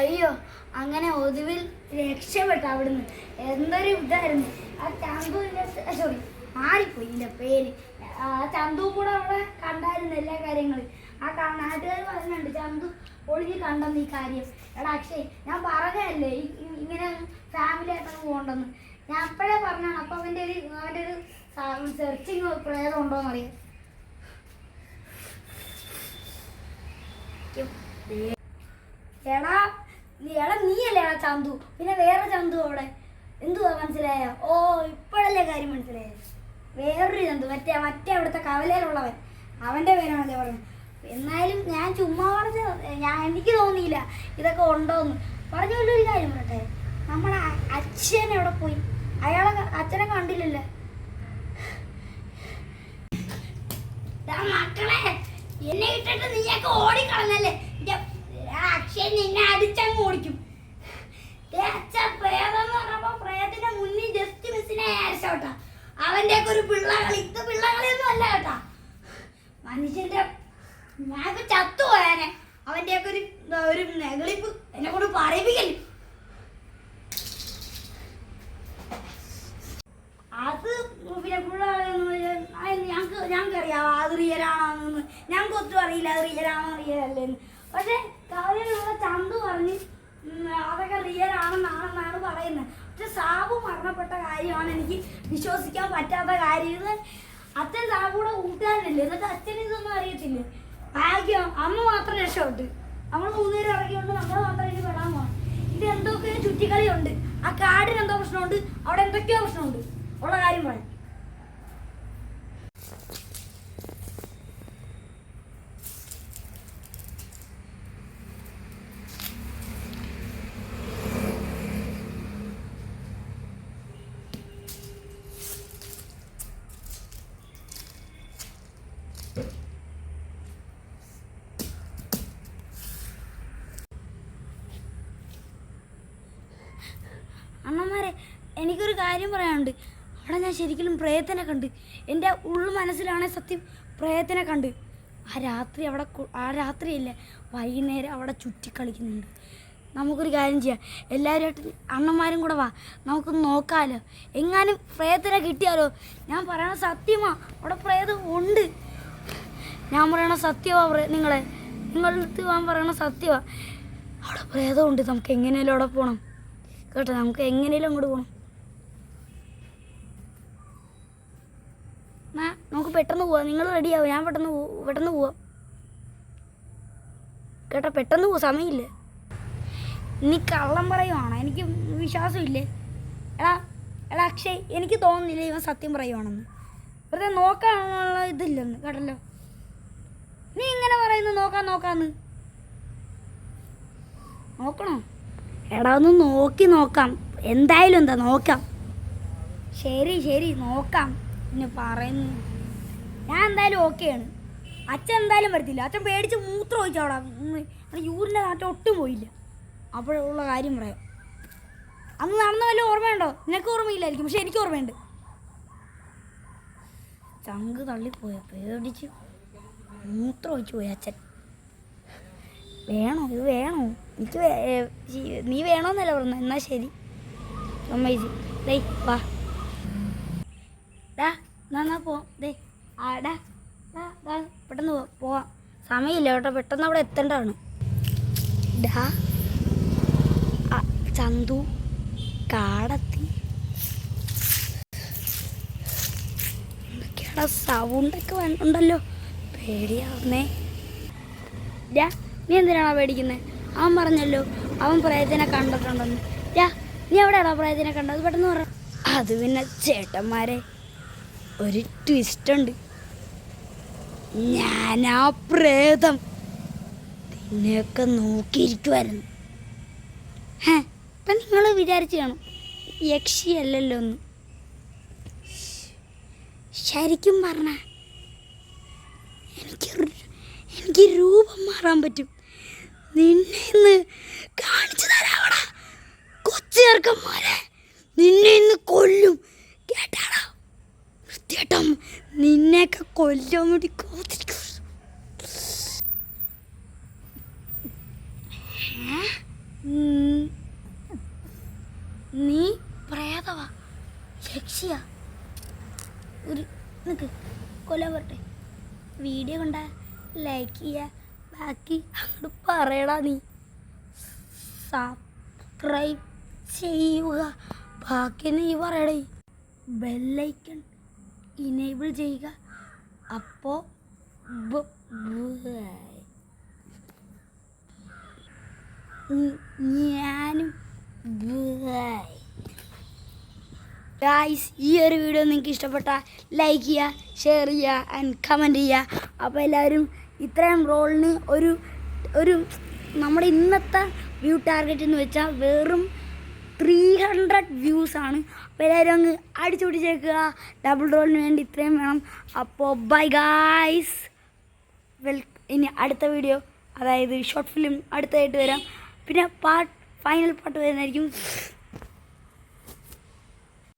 അയ്യോ അങ്ങനെ ഒതുവിൽ രക്ഷപ്പെട്ടു അവിടുന്ന്. എന്തൊരു ഇതായിരുന്നു. ആ ചന്തുവിന്റെ സോറി മാറിപ്പോയി പേര്. ആ ചന്തു കൂടെ അവിടെ കണ്ടായിരുന്നു എല്ലാ കാര്യങ്ങളും. ആ നാട്ടുകാർ പറയുന്നുണ്ട് ചന്തു ഒളിഞ്ഞ് കണ്ടെന്ന് ഈ കാര്യം. എടാ അക്ഷയ് ഞാൻ പറഞ്ഞതല്ലേ? ഇങ്ങനെ ഫാമിലി ആയിട്ടൊന്ന് പോകണ്ടെന്ന്. ഞാൻ അപ്പോഴേ പറഞ്ഞാണ് അപ്പൊ അവന്റെ ഒരു അവന്റെ ഒരു സെർച്ചിങ് പ്രേതം ഉണ്ടോന്ന് അറിയാം. എടാ എടാ നീയല്ലേ ആ ചന്തു? പിന്നെ വേറെ ചന്തു അവിടെ? എന്തുവാ മനസ്സിലായ? ഓ ഇപ്പോഴല്ലേ കാര്യം മനസ്സിലായത്? വേറൊരു ചന്തു മറ്റേ മറ്റേ അവിടുത്തെ കവലയിലുള്ളവൻ. അവന്റെ പേരാണല്ലേ പറഞ്ഞത് എന്നാലും ഞാൻ ചുമ്മാ പറഞ്ഞ ഞാൻ എനിക്ക് തോന്നിയില്ല ഇതൊക്കെ ഉണ്ടോന്ന്. പറഞ്ഞ പോലെ ഒരു കാര്യം പറട്ടെ നമ്മുടെ അച്ഛൻ എവിടെ പോയി? അയാളെ അച്ഛനെ കണ്ടില്ലല്ലേ. മക്കളെ എന്നെ ഇട്ടിട്ട് നീയൊക്കെ ഓടിക്കളഞ്ഞല്ലേ? അക്ഷയ് നിന്നെ അടിച്ചങ്ങ് ഓടിക്കും. എന്ന് പ്രേതത്തിന്റെ മുന്നിൽ ജസ്റ്റ് മിസ്സിനെ അയച്ചോട്ടാ അവന്റെ ഒക്കെ ഒരു പിള്ളകളി. ഇത് പിള്ളകളിയൊന്നും അല്ല കേട്ടാ. മനുഷ്യന്റെ ഞാനൊക്കെ ചത്തു പോയാനെ. അവന്റെ ഒക്കെ ഒരു ഒരു നെകളിപ്പ് എന്നെ കൊണ്ട് പറയിപ്പിക്കല്ലേ. അത് പിന്നെ പിള്ളേരൊന്നും ഞങ്ങൾക്ക് ഞങ്ങൾക്കറിയാം അത് റിയലാണോന്ന് ഞങ്ങൾക്ക് ഒട്ടും അറിയില്ല അത് റിയലാണോ റിയൽ അല്ലേന്ന്. പക്ഷെ കാവ്യനുള്ള ചന്തു പറഞ്ഞ് അതൊക്കെ റിയൽ ആണെന്നാണെന്നാണ് പറയുന്നത്. പക്ഷെ സാബു മരണപ്പെട്ട കാര്യമാണ് എനിക്ക് വിശ്വസിക്കാൻ പറ്റാത്ത കാര്യം. ഇത് അച്ഛൻ സാബുടെ കൂട്ടുകാരനല്ലേ? എന്നിട്ട് അച്ഛൻ ഇതൊന്നും അറിയത്തില്ലേ? ഭാഗ്യം അമ്മ മാത്രം രക്ഷപ്പെട്ട്. നമ്മൾ മൂന്നുപേരും ഇറങ്ങിയോണ്ട് നമ്മൾ മാത്രം ഇനി പെടാൻ പോകണം ഇത് എന്തൊക്കെയോ ചുറ്റിക്കളിയുണ്ട്? ആ കാടിന് എന്തോ പ്രശ്നമുണ്ട്. അവിടെ എന്തൊക്കെയോ പ്രശ്നമുണ്ട്. ഉള്ള കാര്യം പറയാം. അണ്ണന്മാരെ എനിക്കൊരു കാര്യം പറയാനുണ്ട്. അവിടെ ഞാൻ ശരിക്കും പ്രേതനെ കണ്ട്. എന്റെ ഉള്ളു മനസ്സിലാണെ സത്യം പ്രേതനെ കണ്ട്. ആ രാത്രി അവിടെ ആ രാത്രിയല്ല വൈകുന്നേരം അവിടെ ചുറ്റിക്കളിക്കുന്നുണ്ട് നമുക്കൊരു കാര്യം ചെയ്യാം. എല്ലാവരുമായിട്ട് അണ്ണന്മാരും കൂടെ വാ. നമുക്ക് നോക്കാമല്ലോ എങ്ങാനും പ്രേതത്തിനെ കിട്ടിയാലോ? ഞാൻ പറയണ സത്യമാ. അവിടെ പ്രേതം ഉണ്ട്. ഞാൻ പറയണ സത്യമാ നിങ്ങളെ നിങ്ങളെ. അടുത്ത് ഞാൻ പറയണ സത്യമാ. അവിടെ പ്രേതമുണ്ട് നമുക്ക് എങ്ങനെയല്ലോ അവിടെ പോകണം കേട്ടോ നമുക്ക് എങ്ങനെയും അങ്ങോട്ട് പോകണം എന്നാ നമുക്ക് പെട്ടെന്ന് പോവാം. നിങ്ങൾ റെഡിയാവും ഞാൻ പെട്ടെന്ന് പെട്ടെന്ന് പോവാം. കേട്ടോ പെട്ടെന്ന് പോവാം. സമയമില്ല? നീ കള്ളം പറയുവാണോ? എനിക്ക് വിശ്വാസമില്ലേ? എടാ എടാ അക്ഷയ് എനിക്ക് തോന്നുന്നില്ല ഇവൻ സത്യം പറയുവാണെന്ന്? വെറുതെ നോക്കാനുള്ള ഇതില്ലെന്ന് കേട്ടല്ലോ? നീ ഇങ്ങനെ പറയുന്നു നോക്കാൻ നോക്കാന്ന്. നോക്കണോ? എടാ ഒന്ന് നോക്കി നോക്കാം. എന്തായാലും എന്താ നോക്കാം. ശരി ശരി നോക്കാം. പിന്നെ പറയുന്നു. ഞാൻ എന്തായാലും ഓക്കെയാണ് അച്ഛൻ എന്തായാലും വരത്തില്ല. അച്ഛൻ പേടിച്ച് മൂത്രം ഒഴിച്ചോടാ. യൂറിന്റെ നാട്ടിൽ ഒട്ടും പോയില്ല. അപ്പോഴുള്ള കാര്യം പറയാം. അന്ന് നടന്ന വല്ല ഓർമ്മയുണ്ടോ? നിനക്ക് ഓർമ്മയില്ലായിരിക്കും. പക്ഷെ എനിക്ക് ഓർമ്മയുണ്ട്. ചങ്ക് തള്ളിപ്പോയ പേടിച്ച് മൂത്രം ഒഴിച്ചു പോയി അച്ഛൻ. വേണോ? ഇത് വേണോ? എനിക്ക് നീ വേണോന്നല്ല പറഞ്ഞു എന്നാ ശരി. അമ്മേജി ഡേ വാ. എന്നാ പോവാം പെട്ടെന്ന് പോവാം. സമയമില്ല കേട്ടോ പെട്ടെന്ന് അവിടെ എത്തേണ്ടതാണ്. ഡാ ചന്തു കാടത്തി. എന്തൊക്കെയാടാ സൗണ്ടൊക്കെ ഉണ്ടല്ലോ. പേടിയാവുന്നേ. ഡാ നീ എന്തിനാണോ പേടിക്കുന്നത് അവൻ പറഞ്ഞല്ലോ അവൻ പ്രേതത്തിനെ കണ്ടിട്ടുണ്ടെന്ന്. യാ നീ എവിടെയാണോ പ്രേതത്തിനെ കണ്ടത്? പെട്ടെന്ന് പറ. അത് പിന്നെ ചേട്ടന്മാരെ. ഒരു ട്വിസ്റ്റ് ഉണ്ട്. ഞാനാ പ്രേതം. നിന്നെയൊക്കെ നോക്കിയിരിക്കുമായിരുന്നു ഹേ ഇപ്പം നിങ്ങൾ വിചാരിച്ചു കാണും. യക്ഷിയല്ലല്ലോ ഒന്ന് ശരിക്കും പറഞ്ഞ എനിക്ക് എനിക്ക് രൂപം മാറാൻ പറ്റും. നിന്നെ ഇന്ന് കാണിച്ചു തരാവട. കൊച്ചു ചെറുക്കന്മാരെ നിന്നെ ഇന്ന് കൊല്ലും. കേട്ടാടാ? വൃത്തിയേട്ടം നിന്നെയൊക്കെ കൊല്ലാൻ വേണ്ടി കോത്തിരിക്കും നീ പ്രേതവാ. ലക്ഷ്യ ഒരു നിനക്ക് കൊല്ലാൻ പറട്ടെ. വീഡിയോ കണ്ട ലൈക്ക് ചെയ്യുക ബാക്കി അങ്ങോട്ട് പറയടാ നീ. സബ്സ്ക്രൈബ് ചെയ്യുക. ബാക്കി നീ പറയടേ. ബെല്ലൈക്കൺ ഇനേബിൾ ചെയ്യുക. അപ്പോൾ ഞാനും ഈ ഒരു വീഡിയോ നിങ്ങൾക്ക് ഇഷ്ടപ്പെട്ടാൽ ലൈക്ക് ചെയ്യുക ഷെയർ ചെയ്യുക ആൻഡ് കമന്റ് ചെയ്യുക. അപ്പോൾ എല്ലാവരും ഇത്രയും റോളിന് ഒരു ഒരു നമ്മുടെ ഇന്നത്തെ വ്യൂ ടാർഗറ്റ് എന്ന് വെച്ചാൽ വെറും ത്രീ ഹൺഡ്രഡ് വ്യൂസ് ആണ്. അപ്പോൾ എല്ലാവരും അങ്ങ് അടിച്ചു പിടിച്ചേക്കുക ഡബിൾ റോളിന് വേണ്ടി ഇത്രയും വേണം. അപ്പോൾ ബൈ ഗായ്സ് വെൽ ഇനി അടുത്ത വീഡിയോ അതായത് ഷോർട്ട് ഫിലിം അടുത്തായിട്ട് വരാം. പിന്നെ പാർട്ട് ഫൈനൽ പാർട്ട് വരുന്നതായിരിക്കും.